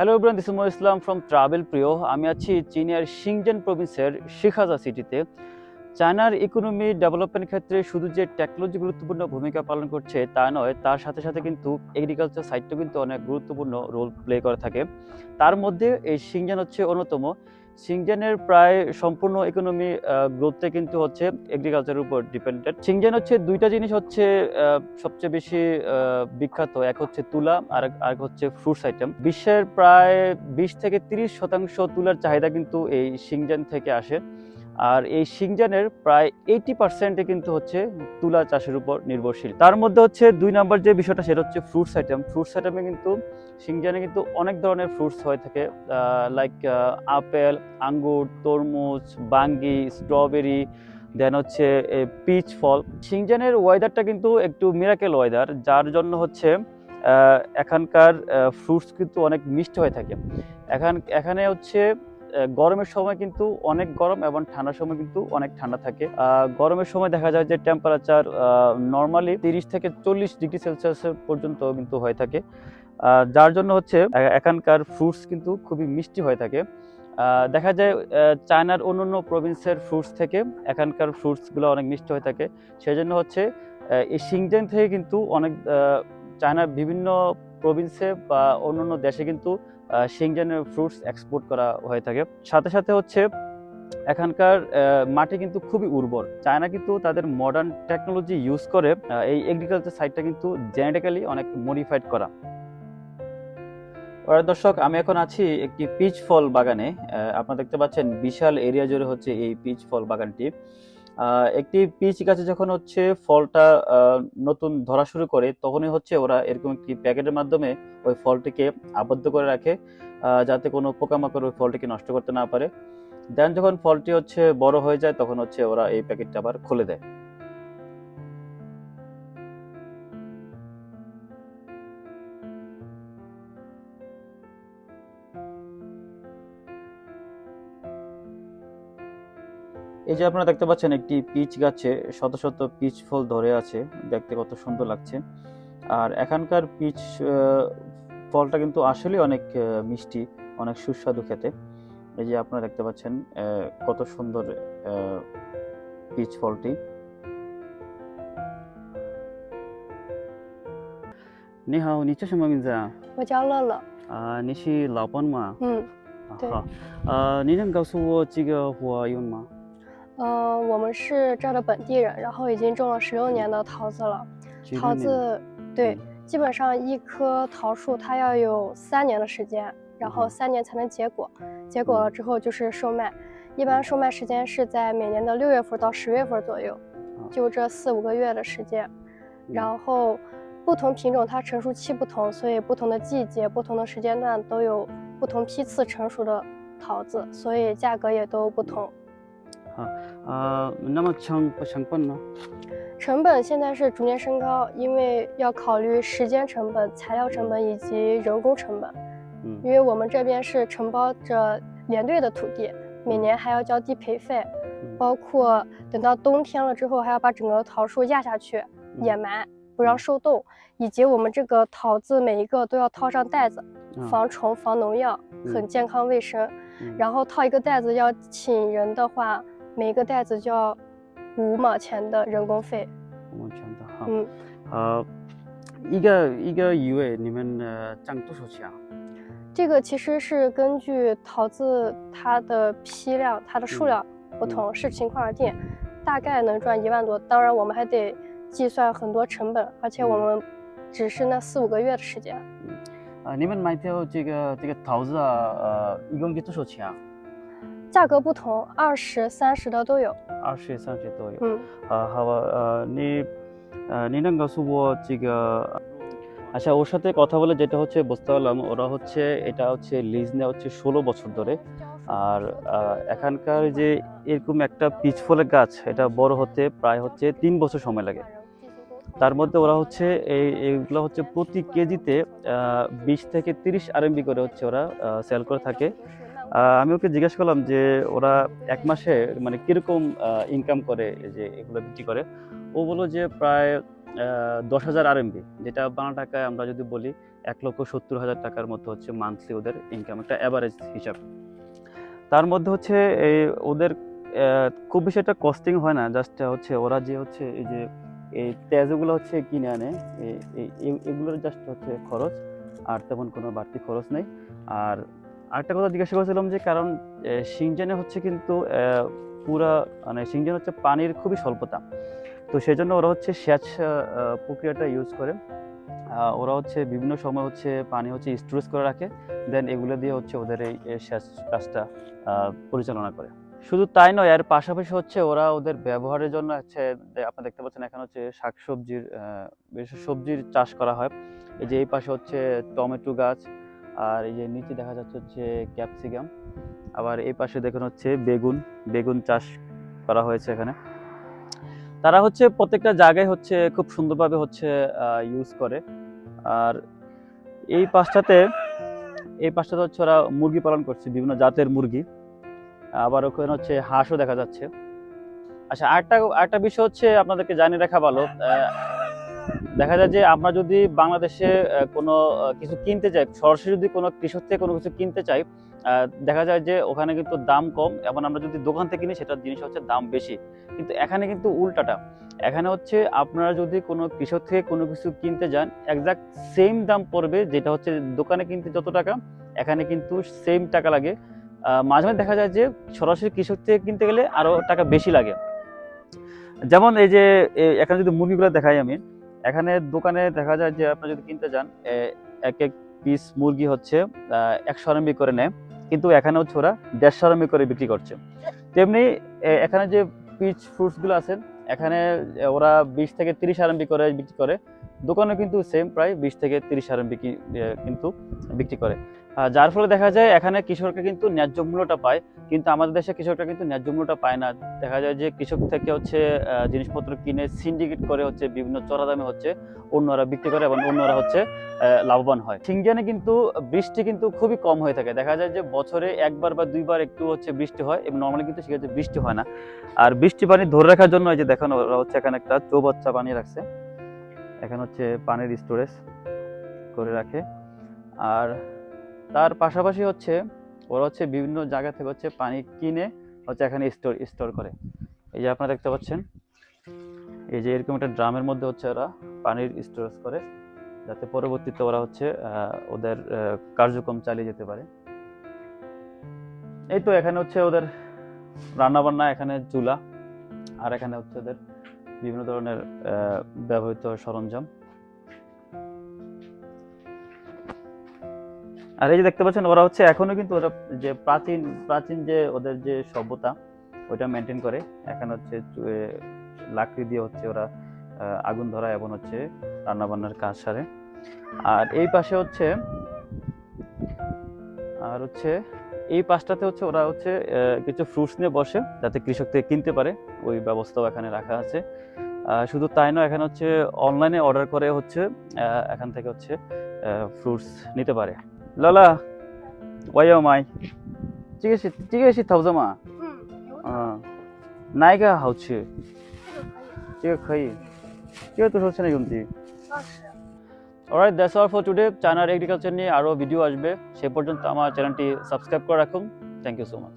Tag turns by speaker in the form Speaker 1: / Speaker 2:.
Speaker 1: Hello Ibran this Islam from travel প্রিয় আমি আছি চীনের সিংজেন প্রভিন্সের শিখাজা সিটিতে চায়নার ইকোনমি ডেভেলপমেন্ট ক্ষেত্রে শুধু যে টেকনোলজি গুরুত্বপূর্ণ ভূমিকা পালন করছে তা নয়, তার সাথে সাথে কিন্তু এগ্রিকালচার সাইটটা কিন্তু অনেক গুরুত্বপূর্ণ রোল প্লে করে থাকে। তার মধ্যে এই সিংজেন হচ্ছে অন্যতম। সিংজেনের প্রায় সম্পূর্ণ ইকোনমি গ্রোথে কিন্তু হচ্ছে এগ্রিকালচারের উপর ডিপেন্ডেন্ট সিংজান হচ্ছে দুইটা জিনিস হচ্ছে সবচেয়ে বেশি বিখ্যাত। এক হচ্ছে তুলা, আর আর হচ্ছে ফ্রুটস আইটেম বিশ্বের প্রায় বিশ থেকে তিরিশ শতাংশ তুলার চাহিদা কিন্তু এই সিংজান থেকে আসে। আর এই সিংজানের প্রায় এইটি পার্সেন্টে কিন্তু হচ্ছে তুলা চাষের উপর নির্ভরশীল। তার মধ্যে হচ্ছে দুই নাম্বার যে বিষয়টা, সেটা হচ্ছে ফ্রুটস আইটেম ফ্রুটস আইটেমে কিন্তু সিংজানে কিন্তু অনেক ধরনের ফ্রুটস হয়ে থাকে। লাইক আপেল, আঙ্গুর, তরমুজ, বাঙ্গি স্ট্রবেরি দেন হচ্ছে পিচ ফল। সিংজানের ওয়েদারটা কিন্তু একটু মিরাকেল ওয়েদার যার জন্য হচ্ছে এখানকার ফ্রুটস কিন্তু অনেক মিষ্টি হয়ে থাকে। এখান, এখানে হচ্ছে গরমের সময় কিন্তু অনেক গরম এবং ঠান্ডার সময় কিন্তু অনেক ঠান্ডা থাকে। গরমের সময় দেখা যায় যে টেম্পারেচার নর্মালি তিরিশ থেকে চল্লিশ ডিগ্রি সেলসিয়াস পর্যন্ত কিন্তু হয়ে থাকে। যার জন্য হচ্ছে এখানকার ফ্রুটস কিন্তু খুবই মিষ্টি হয়ে থাকে। দেখা যায় চায়নার অন্য অন্য প্রভিন্সের ফ্রুটস থেকে এখানকার ফ্রুটসগুলো অনেক মিষ্টি হয়ে থাকে। সেই জন্য হচ্ছে এই সিংজেন থেকে কিন্তু অনেক চায়নার বিভিন্ন প্রভিন্সে বা অন্যান্য দেশে কিন্তু সিংজেনের ফ্রুটস এক্সপোর্ট করা হয়ে থাকে। সাথে সাথে হচ্ছে, এখানকার মাটি কিন্তু খুবই উর্বর। চায়না কিন্তু তাদের মডার্ন টেকনোলজি ইউজ করে এই এগ্রিকালচার সাইটটা কিন্তু জেনেটিক্যালি অনেক মডিফাইড করা। দর্শক, আমি এখন আছি একটি পিচ ফল বাগানে। আপনারা দেখতে পাচ্ছেন বিশাল এরিয়া জুড়ে হচ্ছে এই পিচ ফল বাগানটি। একটি পিচ গাছে যখন হচ্ছে ফলটা নতুন ধরা শুরু করে, তখনই হচ্ছে ওরা এরকম একটি প্যাকেটের মাধ্যমে ওই ফলটিকে আবদ্ধ করে রাখে যাতে কোনো পোকামাকড় ওই ফলটিকে নষ্ট করতে না পারে। দেন যখন ফলটি হচ্ছে বড় হয়ে যায়, তখন হচ্ছে ওরা এই প্যাকেটটা আবার খুলে দেয়। এই যে আপনারা দেখতে পাচ্ছেন একটি পিচ গাছে শত শত পিচ ফল ধরে আছে দেখতে কত সুন্দর লাগছে আর এখানকার পিচ আহ, ফলটা কিন্তু আসলে অনেক আহ, মিষ্টি অনেক সুস্বাদু খেতে এই যে আপনারা দেখতে পাচ্ছেন আহ, কত সুন্দর আহ, পিচ ফলটি你好，你叫什么名字啊？
Speaker 2: 我叫乐乐，
Speaker 1: 啊、你是老板吗？
Speaker 2: 嗯，对
Speaker 1: 好，呃，你能告诉我这个花园吗？
Speaker 2: 呃，我们是这儿的本地人，然后已经种了十六年的桃子了。桃子，对，基本上一棵桃树它要有三年的时间，然后
Speaker 1: 嗯
Speaker 2: 三年才能结果，结果了之后就是售卖，一般售卖时间是在每年的六月份到十月份左右
Speaker 1: 啊，
Speaker 2: 就这四五个月的时间。然后不同品种它成熟期不同，所以不同的季节、不同的时间段都有不同批次成熟的桃子，所以价格也都不同。
Speaker 1: 啊，那么成成本呢？
Speaker 2: 成本现在是逐年升高，因为要考虑时间成本、材料成本以及人工成本。
Speaker 1: 嗯
Speaker 2: 因为我们这边是承包着连队的土地，每年还要交地培费，
Speaker 1: 嗯
Speaker 2: 包括等到冬天了之后，还要把整个桃树压下去
Speaker 1: 嗯
Speaker 2: 掩埋，不让受冻，以及我们这个桃子每一个都要套上袋子，
Speaker 1: 啊
Speaker 2: 防虫、防农药，很
Speaker 1: 嗯
Speaker 2: 健康卫生。
Speaker 1: 嗯
Speaker 2: 然后套一个袋子要请人的话，每一个袋子就要五毛钱的人工费。
Speaker 1: 五毛钱的哈。
Speaker 2: 嗯，
Speaker 1: 呃，一个一个鱼尾你们呃挣多少钱啊？
Speaker 2: 这个其实是根据桃子它的批量、它的数
Speaker 1: 嗯
Speaker 2: 量不同，视情况而定，大概能赚一万多。当然，我们还得计算很多成本，而且我
Speaker 1: 嗯
Speaker 2: 们只是那四五个月的时间。
Speaker 1: 啊，你们买掉这个这个桃子啊，呃，一共给多少钱啊？
Speaker 2: 价格不同，二十、三十的都有。
Speaker 1: 二十、三十都有。
Speaker 2: 嗯，
Speaker 1: 啊，好吧，呃，你呃，你能告诉我这个আচ্ছা ওর সাথে কথা বলে যেটা হচ্ছে বুঝতে পারলাম ওরা হচ্ছে এটা হচ্ছে লিজ নেওয়া হচ্ছে ষোলো বছর ধরে আর আহ, এখানকার যে এরকম একটা পিচ ফলের গাছ এটা বড় হতে প্রায় হচ্ছে তিন বছর সময় লাগে তার মধ্যে ওরা হচ্ছে এই এইগুলো হচ্ছে প্রতি কেজিতে বিশ থেকে তিরিশ আরএমবি করে হচ্ছে ওরা সেল করে থাকে আহ, আমি ওকে জিজ্ঞেস করলাম যে ওরা এক মাসে মানে কীরকম ইনকাম করে যে এগুলো বিক্রি করে। ও বলল যে প্রায় দশ হাজার আরএমবি যেটা বাংলা টাকায় আমরা যদি বলি এক লক্ষ সত্তর হাজার টাকার মতো হচ্ছে মান্থলি ওদের ইনকাম একটা অ্যাভারেজ হিসাব। তার মধ্যে হচ্ছে এই ওদের খুব বেশি একটা কস্টিং হয় না জাস্ট হচ্ছে ওরা যে হচ্ছে এই যে এই তেজগুলো হচ্ছে কিনে আনে এগুলোর জাস্ট হচ্ছে খরচ, আর তেমন কোনো বাড়তি খরচ নেই। আর আরেকটা কথা জিজ্ঞাসা করেছিলাম যে কারণ সিংজেনে হচ্ছে কিন্তু পুরা মানে সিংজেন হচ্ছে পানির খুবই স্বল্পতা। তো সেই জন্য ওরা হচ্ছে সেচ প্রক্রিয়াটা ইউজ করে। ওরা হচ্ছে বিভিন্ন সময় হচ্ছে পানি হচ্ছে স্টোরেজ করে রাখে। দেন এগুলো দিয়ে হচ্ছে ওদের এই সেচ কাজটা পরিচালনা করে। শুধু তাই নয়, এর পাশাপাশি হচ্ছে ওরা ওদের ব্যবহারের জন্য হচ্ছে আপনারা দেখতে পাচ্ছেন এখানে হচ্ছে শাকসবজির বিশেষ সবজির চাষ করা হয়। এই যে এই পাশে হচ্ছে টমেটো গাছ আর এই যে নিচে দেখা যাচ্ছে হচ্ছে ক্যাপসিকাম। আবার এই পাশে দেখুন হচ্ছে বেগুন বেগুন চাষ করা হয়েছে এখানে। তারা হচ্ছে প্রত্যেকটা জায়গায় হচ্ছে খুব সুন্দরভাবে হচ্ছে ইউজ করে। আর এই পাশটাতে এই পাশটাতে হচ্ছে ওরা মুরগি পালন করছে, বিভিন্ন জাতের মুরগি। আবার ওখানে হচ্ছে হাঁসও দেখা যাচ্ছে। আচ্ছা আরেকটা আরেকটা বিষয় হচ্ছে আপনাদেরকে জানিয়ে রাখা ভালো দেখা যায় যে আমরা যদি বাংলাদেশে কোনো কিছু কিনতে চাই সরাসরি যদি কোনো কৃষক থেকে কোনো কিছু কিনতে চাই দেখা যায় যে ওখানে কিন্তু দাম কম, এবং আমরা যদি দোকান থেকে কিনি, সেটার জিনিস হচ্ছে দাম বেশি। কিন্তু এখানে কিন্তু উল্টাটা। এখানে হচ্ছে আপনারা যদি কোনো কৃষক থেকে কোনো কিছু কিনতে যান একজাক্ট সেম দাম পড়বে, যেটা হচ্ছে দোকানে কিনতে যত টাকা, এখানে কিন্তু সেম টাকা লাগে। মাঝে মাঝে দেখা যায় যে সরাসরি কৃষক থেকে কিনতে গেলে আরও টাকা বেশি লাগে। যেমন এই যে এখানে যদি মুরগিগুলো দেখাই আমি এখানে দোকানে দেখা যায় যে আপনি যদি কিনতে যান এক এক পিস মুরগি হচ্ছে একশো আরম্বি করে নেয়। কিন্তু এখানেও ছোরা দেড়শো আরম্বি করে বিক্রি করছে। তেমনি এখানে যে পিচ ফ্রুটসগুলো আছে এখানে ওরা বিশ থেকে তিরিশ আরম্বি করে বিক্রি করে। দোকানে কিন্তু সেম প্রায় বিশ থেকে তিরিশ কি- এ, কিন্তু বিক্রি করে। যার ফলে দেখা যায় এখানে কৃষকরা কিন্তু ন্যায্য মূল্যটা পায় কিন্তু আমাদের দেশে কৃষকরা কিন্তু ন্যায্য মূল্যটা পায় না। দেখা যায় যে কৃষক থেকে হচ্ছে জিনিসপত্র কিনে সিন্ডিকেট করে হচ্ছে বিভিন্ন চড়া দামে হচ্ছে অন্যরা বিক্রি করে এবং অন্যরা হচ্ছে লাভবান হয়। সিংজানে কিন্তু বৃষ্টি কিন্তু খুবই কম হয়ে থাকে। দেখা যায় যে বছরে একবার বা দুইবার একটু হচ্ছে বৃষ্টি হয় এবং নর্মালি কিন্তু সেক্ষেত্রে বৃষ্টি হয় না। আর বৃষ্টি পানি ধরে রাখার জন্য এই যে দেখানো হচ্ছে এখানে একটা চৌবাচ্চা বানিয়ে রাখছে। এখানে হচ্ছে পানির স্টোরেজ করে রাখে। আর তার পাশাপাশি হচ্ছে ওরা হচ্ছে বিভিন্ন জায়গা থেকে হচ্ছে পানি কিনে হচ্ছে এখানে স্টোর স্টোর করে। এই যে আপনারা দেখতে পাচ্ছেন, এই যে এরকম একটা ড্রামের মধ্যে হচ্ছে ওরা পানির স্টোরেজ করে, যাতে পরবর্তীতে ওরা হচ্ছে ওদের কার্যক্রম চালিয়ে যেতে পারে। এই তো এখানে হচ্ছে ওদের রান্না বান্না এখানে চুলা, আর এখানে হচ্ছে ওদের বিভিন্ন ধরনের ব্যবহৃত সরঞ্জাম। আর এই যে দেখতে পাচ্ছেন, ওরা হচ্ছে এখনও কিন্তু ওরা যে প্রাচীন প্রাচীন যে ওদের যে সভ্যতা, ওইটা মেনটেন করে। এখানে হচ্ছে লাকড়ি দিয়ে হচ্ছে ওরা আগুন ধরা এবং হচ্ছে রান্নাবান্নার কাজ সারে। আর এই পাশে হচ্ছে আর হচ্ছে এই পাশটাতে হচ্ছে ওরা হচ্ছে কিছু ফ্রুটস নিয়ে বসে যাতে কৃষক থেকে কিনতে পারে। ওই ব্যবস্থাও এখানে রাখা আছে। শুধু তাই নয় এখানে হচ্ছে অনলাইনে অর্ডার করে হচ্ছে এখান থেকে হচ্ছে ফ্রুটস নিতে পারে। লালা ওয়াই মাই
Speaker 2: ঠিক
Speaker 1: আছে ঠিক আছে থাউজা মা নাইকা হাউছে ঠিক খাই। ঠিক তো হচ্ছে
Speaker 2: না কিন্তু।
Speaker 1: Alright that's all for today চায়নার এগ্রিকালচার নিয়ে আরও ভিডিও আসবে। সে পর্যন্ত আমার চ্যানেলটি সাবস্ক্রাইব করে রাখুন। Thank you so much